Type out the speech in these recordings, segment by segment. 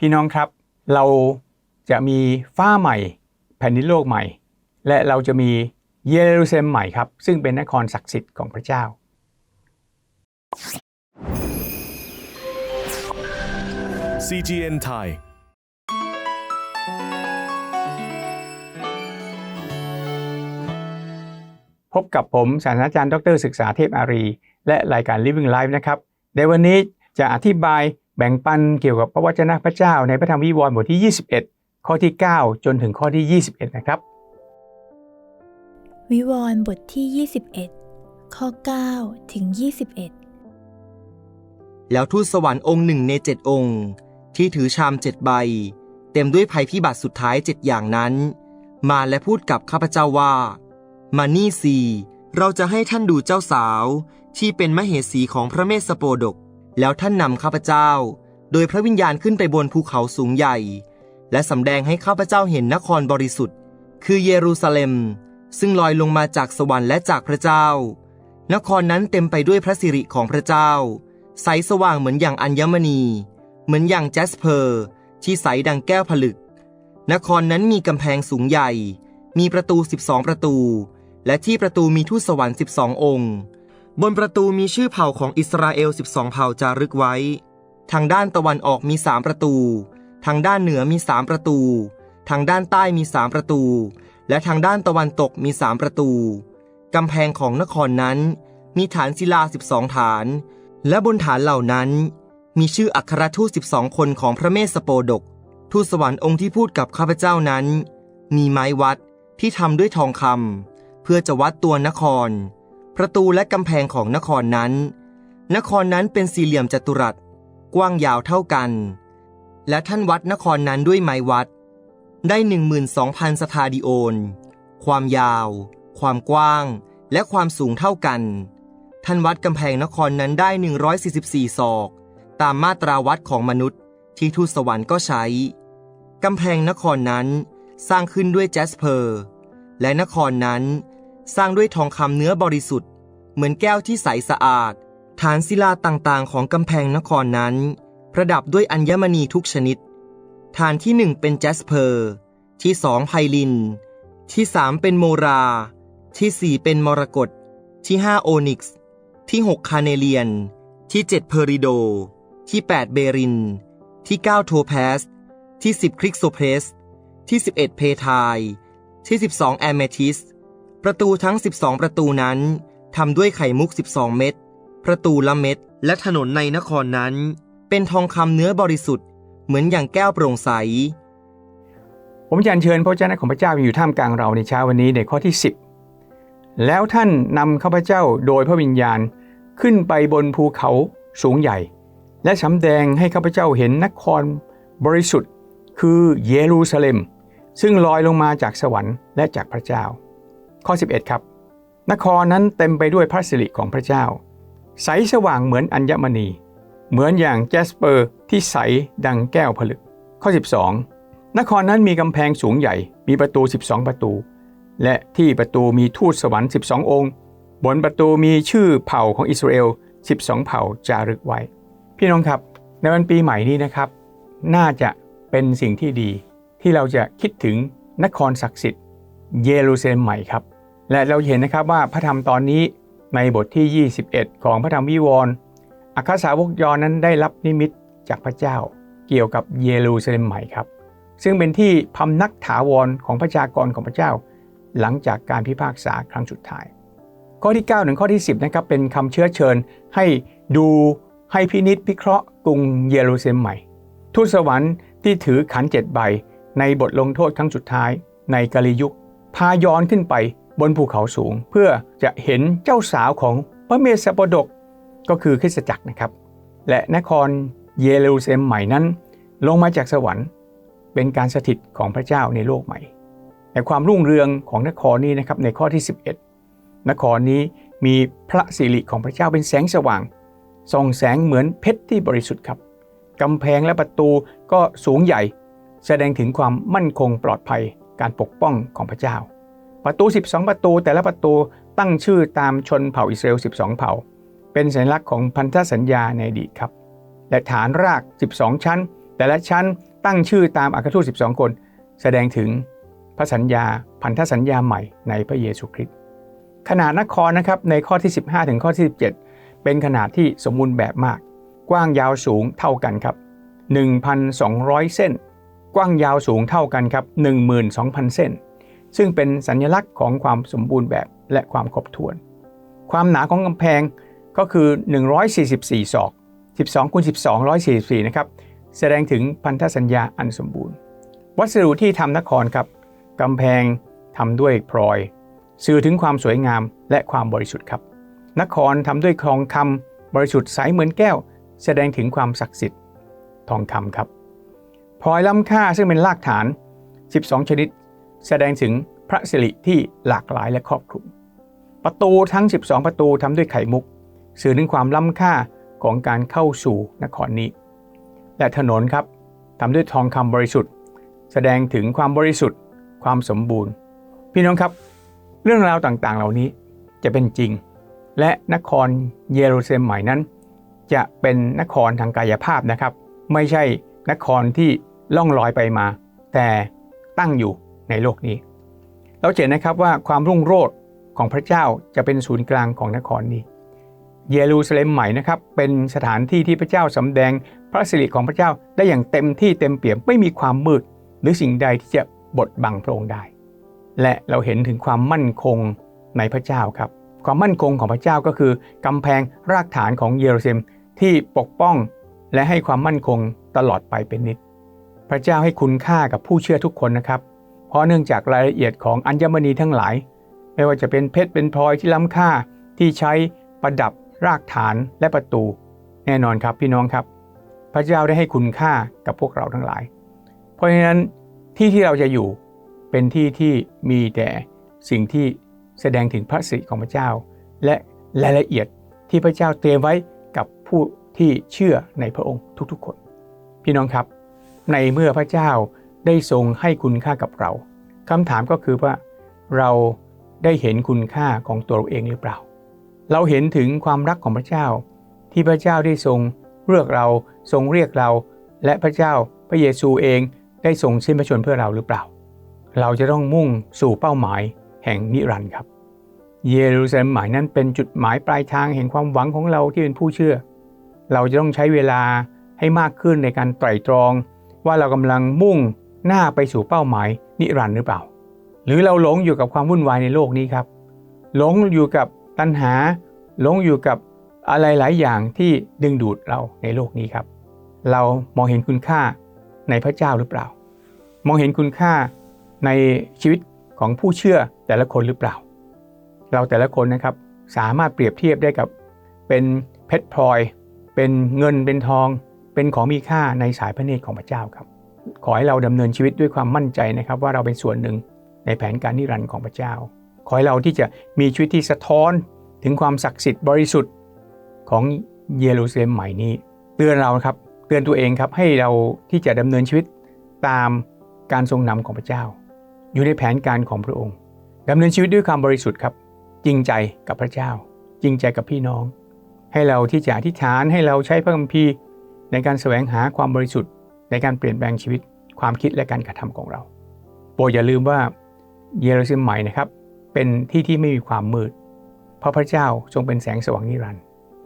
พี่น้องครับ เราจะมีฟ้าใหม่ แผ่นดินโลกใหม่ และเราจะมีเยรูซาเล็มใหม่ครับ ซึ่งเป็นนครศักดิ์สิทธิ์ของพระเจ้า CGN ไทยพบกับผมศาสตราจารย์ ดรศึกษาเทพอารี และรายการ Living Life นะครับ ในวันนี้จะอธิบาย แบ่งปันเกี่ยวกับพระวจนะพระเจ้าในพระธรรมวิวรณ์บทที่ 21 ข้อที่ 9 จนถึงข้อที่ 21 นะครับ วิวรณ์บทที่ 21 ข้อ 9 ถึง 21 แล้วทูตสวรรค์องค์หนึ่งในเจ็ดองค์ ที่ถือชามเจ็ดใบ เต็มด้วยภัยพิบัติสุดท้ายเจ็ดอย่างนั้น มาและพูดกับข้าพเจ้าว่า มานี่สีเราจะให้ท่านดูเจ้าสาว ที่เป็นมเหสีของพระเมสสโปดก แล้วท่านนำข้าพเจ้า โดยพระวิญญาณขึ้นไปบนภูเขาสูงใหญ่ และสำแดงให้ข้าพเจ้าเห็นนครบริสุทธิ์ คือเยรูซาเล็ม ซึ่งลอยลงมาจากสวรรค์และจากพระเจ้า นครนั้นเต็มไปด้วยพระสิริของพระเจ้า ใสสว่างเหมือนอย่างอัญมณี เหมือนอย่างแจสเพอร์ ที่ใสดังแก้วผลึก นครนั้นมีกำแพงสูงใหญ่ มีประตู 12 ประตู และที่ประตูมีทูตสวรรค์ 12 องค์ บนประตูมีชื่อเผ่าของอิสราเอล 12 เผ่าจารึกไว้ ทางด้านตะวันออกมี 3 ประตู ทางด้านเหนือมี 3 ประตู ทางด้านใต้มี 3 ประตู และทางด้านตะวันตกมี 3 ประตู กำแพงของนครนั้น มีฐานศิลา 12 ฐาน และบนฐานเหล่านั้น มีชื่ออัครทูต 12 คนของพระเมสสโปดก ทูตสวรรค์องค์ที่พูดกับข้าพเจ้านั้น มีไม้วัดที่ทำด้วยทองคำเพื่อจะวัดตัวนคร ประตูและกำแพงของนครนั้น นครนั้นเป็นสี่เหลี่ยมจัตุรัส กว้างยาวเท่ากัน และท่านวัดนครนั้นด้วยไม้วัด ได้12,000สถาดิโอน ความยาว ความกว้าง และความสูงเท่ากัน ท่านวัดกำแพงนครนั้นได้ 144 ศอก ตามมาตราวัดของมนุษย์ที่ทูตสวรรค์ก็ใช้ กำแพงนครนั้นสร้างขึ้นด้วยแจสเพอร์ และนครนั้น สร้างด้วยทองคำเนื้อบริสุทธิ์ เหมือนแก้วที่ใสสะอาด ฐานศิลาต่างๆ ของกำแพงนครนั้น ประดับด้วยอัญมณีทุกชนิด ฐานที่หนึ่งเป็นแจสเพอร์ ที่สองไพลิน ที่สามเป็นโมรา ที่สี่เป็นมรกตที่ห้าโอนิกซ์ที่หกคาเนเลียน ที่เจ็ดเพอริโด ที่แปดเบริน ที่เก้าโทแพส ที่สิบคริกโซเพรส ที่สิบเอ็ดเพทาย ที่สิบสองแอมเมทิส ประตูทั้งสิบสองประตูนั้นทำด้วยไข่มุกสิบสองเม็ด ประตูละเม็ด และถนนในนครนั้น เป็นทองคำเนื้อบริสุทธิ์ เหมือนอย่างแก้วโปร่งใส ผมจะอัญเชิญพระเจ้าของพระเจ้าอยู่ท่ามกลางเราในเช้าวันนี้ในข้อที่ 10 แล้วท่านนำข้าพเจ้าโดยพระวิญญาณขึ้นไปบนภูเขาสูงใหญ่ และสำแดงให้ข้าพเจ้าเห็นนครบริสุทธิ์ คือเยรูซาเล็ม ซึ่งลอยลงมาจากสวรรค์และจากพระเจ้า ข้อ 11 ครับ นครนั้นเต็มไปด้วยพระสิริของพระเจ้า ใสสว่างเหมือนอัญมณี เหมือนอย่างแจสเปอร์ที่ใสดังแก้วผลึก ข้อ 12 นครนั้นมีกำแพงสูงใหญ่ มีประตู 12 ประตู และที่ประตูมีทูตสวรรค์ 12 องค์ บนประตูมีชื่อเผ่าของอิสราเอล 12 เผ่าจารึกไว้ พี่น้องครับ ในวันปีใหม่นี้นะครับ น่าจะเป็นสิ่งที่ดีที่เราจะคิดถึงนครศักดิ์สิทธิ์เยรูซาเล็มใหม่ครับ และเราเห็นนะครับว่าพระธรรมตอนนี้ในบทที่ 21 ของพระธรรมวิวรณ์อัครสาวกยอนนั้นได้รับนิมิตจากพระเจ้า เกี่ยวกับเยรูซาเล็มใหม่ครับ ซึ่งเป็นที่พำนักถาวรของประชากรของพระเจ้า หลังจากการพิพากษาครั้งสุดท้าย ข้อที่ 9 ถึงข้อที่ 10นะครับเป็นคำเชื้อเชิญให้ดูให้พินิษพิเคราะห์กรุงเยรูซาเล็มใหม่ ทูตสวรรค์ที่ถือขันเจ็ดใบ ในบทลงโทษครั้งสุดท้าย ในกาลิยุคพาย้อนขึ้นไป บนภูเขาสูง เพื่อจะเห็นเจ้าสาวของพระเมสสปดกก็คือคริสตจักรนะครับ และนครเยรูซาเล็มใหม่นั้น ลงมาจากสวรรค์ เป็นการสถิตของพระเจ้าในโลกใหม่แต่ความรุ่งเรืองของนครนี้นะครับในข้อที่ 11 นครนี้มีพระสิริของพระเจ้าเป็นแสงสว่างส่องแสงเหมือนเพชรที่บริสุทธิ์ครับกำแพงและประตูก็สูงใหญ่ แสดงถึงความมั่นคงปลอดภัยการปกป้องของพระเจ้า ประตู 12 ประตู แต่ละประตูตั้งชื่อตามชนเผ่าอิสราเอล 12 เผ่า เป็นสัญลักษณ์ของพันธสัญญาในอดีตครับ และฐานราก 12 ชั้น แต่ละชั้นตั้งชื่อตามอัครทูต 12 คน แสดงถึงพระสัญญาพันธสัญญาใหม่ในพระเยซูคริสต์ขนาดนครนะครับในข้อที่ 15 ถึงข้อที่ 17 เป็นขนาดที่สมบูรณ์แบบมาก กว้างยาวสูงเท่ากันครับ 1,200 เส้น กว้างยาวสูงเท่ากันครับ 12,000 เส้น ซึ่งเป็นสัญลักษณ์ของความสมบูรณ์แบบและความครบถ้วน ความหนาของกำแพงก็คือ 144 ศอก 12คูณ12 144 นะครับ แสดงถึงพันธสัญญาอันสมบูรณ์ วัสดุที่ทำนครครับกำแพงทำด้วยพลอย สื่อถึงความสวยงามและความบริสุทธิ์ครับ นครทำด้วยทองคำบริสุทธิ์ใสเหมือนแก้ว แสดงถึงความศักดิ์สิทธิ์ทองคำครับพลอยล้ำค่าซึ่งเป็นรากฐาน 12 ชนิด แสดงถึงพระสิริที่หลากหลายและครอบคลุม ประตูทั้ง 12 ประตูทำด้วยไข่มุก สื่อถึงความล้ำค่าของการเข้าสู่นครนี้ และถนนครับทำด้วยทองคำบริสุทธิ์ แสดงถึงความบริสุทธิ์ ความสมบูรณ์ พี่น้องครับ เรื่องราวต่างๆ เหล่านี้จะเป็นจริง และนครเยรูซาเล็มใหม่นั้น จะเป็นนครทางกายภาพนะครับ ไม่ใช่นครที่ล่องลอยไปมา แต่ตั้งอยู่ ในโลกนี้ เราเห็นนะครับว่าความรุ่งโรจน์ของพระเจ้าจะเป็นศูนย์กลางของนครนี้ เยรูซาเล็มใหม่นะครับเป็นสถานที่ที่พระเจ้าสำแดงพระสิริของพระเจ้าได้อย่างเต็มที่เต็มเปี่ยมไม่มีความมืด หรือสิ่งใดที่จะบดบังพระองค์ได้ และเราเห็นถึงความมั่นคงในพระเจ้าครับ ความมั่นคงของพระเจ้าก็คือกำแพงรากฐานของเยรูซาเล็มที่ปกป้องและให้ความมั่นคงตลอดไปเป็นนิจพระเจ้าให้คุณค่ากับผู้เชื่อทุกคนนะครับ ราะเนื่องจากรายละเอียดของอัญมณีทั้งหลาย ไม่ว่าจะเป็นเพชรเป็นพลอยที่ล้ำค่าที่ใช้ประดับรากฐานและประตู แน่นอนครับพี่น้องครับ พระเจ้าได้ให้คุณค่ากับพวกเราทั้งหลาย เพราะฉะนั้นที่ที่เราจะอยู่เป็นที่ที่มีแต่สิ่งที่แสดงถึงพระสิริของพระเจ้า และรายละเอียดที่พระเจ้าเตรียมไว้กับผู้ที่เชื่อในพระองค์ทุกๆคน พี่น้องครับ ในเมื่อพระเจ้า ได้ทรงให้คุณค่ากับเราคำถามก็คือว่า เราได้เห็นคุณค่าของตัวเราเองหรือเปล่า เราเห็นถึงความรักของพระเจ้า ที่พระเจ้าได้ทรงเลือกเราทรงเรียกเรา และพระเจ้าพระเยซูเองได้ทรงสิ้นพระชนเพื่อเราหรือเปล่า เราจะต้องมุ่งสู่เป้าหมายแห่งนิรันดร์ครับ เยรูซาเล็มหมายนั้นเป็นจุดหมายปลายทางแห่งความหวังของเราที่เป็นผู้เชื่อ เราจะต้องใช้เวลาให้มากขึ้นในการไตร่ตรอง ว่าเรากำลังมุ่ง หน้าไปสู่เป้าหมายนิรันดร์หรือเปล่า หรือเราหลงอยู่กับความวุ่นวายในโลกนี้ครับ หลงอยู่กับตัณหา หลงอยู่กับอะไรหลายอย่างที่ดึงดูดเราในโลกนี้ครับ เรามองเห็นคุณค่าในพระเจ้าหรือเปล่า มองเห็นคุณค่าในชีวิตของผู้เชื่อแต่ละคนหรือเปล่า เราแต่ละคนนะครับสามารถเปรียบเทียบได้กับเป็นเพชรพลอย เป็นเงินเป็นทอง เป็นของมีค่าในสายพระเนตรของพระเจ้าครับ ขอให้เราดำเนินชีวิตด้วยความมั่นใจนะครับว่าเราเป็นส่วนหนึ่งในแผนการนิรันดร์ของพระเจ้า ขอให้เราที่จะมีชีวิตที่สะท้อนถึงความศักดิ์สิทธิ์บริสุทธิ์ของเยรูซาเล็มใหม่นี้ เตือนเราครับเตือนตัวเองครับให้เราที่จะดำเนินชีวิตตามการทรงนำของพระเจ้า อยู่ในแผนการของพระองค์ดำเนินชีวิตด้วยความบริสุทธิ์ครับ จริงใจกับพระเจ้า จริงใจกับพี่น้อง ให้เราที่จะอธิษฐานให้เราใช้พระคัมภีร์ในการแสวงหาความบริสุทธิ์ ในการเปลี่ยนแปลงชีวิตความคิดและการกระทำของเรา โปรดอย่าลืมว่าเยรูซาเล็มใหม่นะครับเป็นที่ที่ไม่มีความมืด เพราะพระเจ้าทรงเป็นแสงสว่างนิรันดร์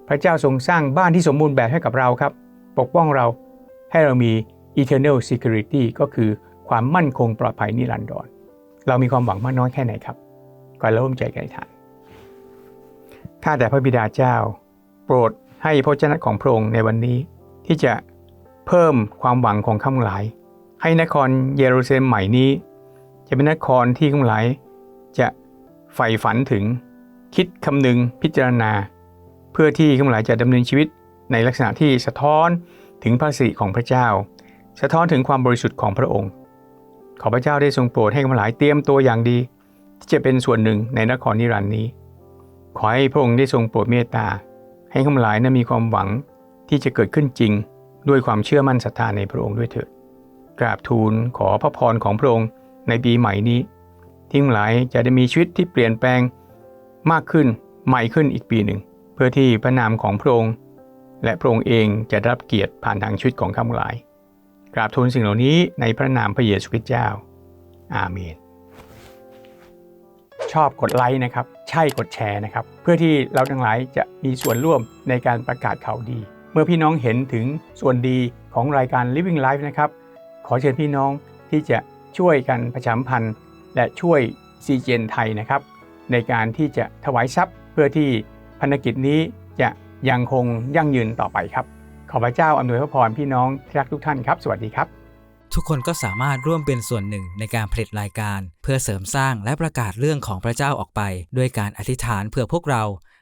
พระเจ้าทรงสร้างบ้านที่สมบูรณ์แบบให้กับเราครับ ปกป้องเราให้เรามี eternal security ก็คือความมั่นคงปลอดภัยนิรันดรเรามีความหวังมากน้อยแค่ไหนครับก่อนเราร่มใจกันอธิษฐานข้าแต่พระบิดาเจ้า โปรดให้พระเจ้าของพระองค์ในวันนี้ ที่จะ เพิ่มความหวังของข้าพหลาย ให้นครเยรูซาเล็มใหม่นี้ จะเป็นนครที่ข้าพหลาย จะใฝ่ฝันถึง คิดคำนึงพิจารณา เพื่อที่ข้าพหลายจะดำเนินชีวิตในลักษณะที่สะท้อนถึงพระสิริของพระเจ้า สะท้อนถึงความบริสุทธิ์ของพระองค์ ขอพระเจ้าได้ทรงโปรดให้ข้าพหลายเตรียมตัวอย่างดี ที่จะเป็นส่วนหนึ่งในนครนิรันดร์นี้ ขอให้พระองค์ได้ทรงโปรดเมตตาให้ข้าพหลายนั้นมีความหวังที่จะเกิดขึ้นจริง ด้วยความเชื่อมั่นศรัทธาในพระองค์ด้วยเถิดกราบทูลขอพระพรของพระองค์ในปีใหม่นี้ที่ข้าพหลายจะได้มีชีวิตที่เปลี่ยนแปลงมากขึ้นใหม่ขึ้นอีกปีหนึ่ง เพื่อที่พระนามของพระองค์ และพระองค์เองจะรับเกียรติผ่านทางชีวิตของข้าพหลาย กราบทูลสิ่งเหล่านี้ในพระนามพระเยซูคริสต์เจ้า อาเมน ชอบกดไลค์นะครับ ใช่กดแชร์นะครับ เพื่อที่เราทั้งหลายจะมีส่วนร่วมในการประกาศข่าวดี เมื่อพี่น้องเห็นถึงส่วนดีของรายการ Living Life นะครับ ขอเชิญพี่น้องที่จะช่วยกันประชามพันธ์ และช่วย CGN ไทยนะครับ ในการที่จะถวายทรัพย์ เพื่อที่พันธกิจนี้จะยังคงยั่งยืนต่อไปครับ ขอพระเจ้าอำนวยพระพรพี่น้องที่รักทุกท่านครับ สวัสดีครับ ทุกคนก็สามารถร่วมเป็นส่วนหนึ่งในการผลิตรายการ เพื่อเสริมสร้างและประกาศเรื่องของพระเจ้าออกไป ด้วยการอธิษฐานเพื่อพวกเรา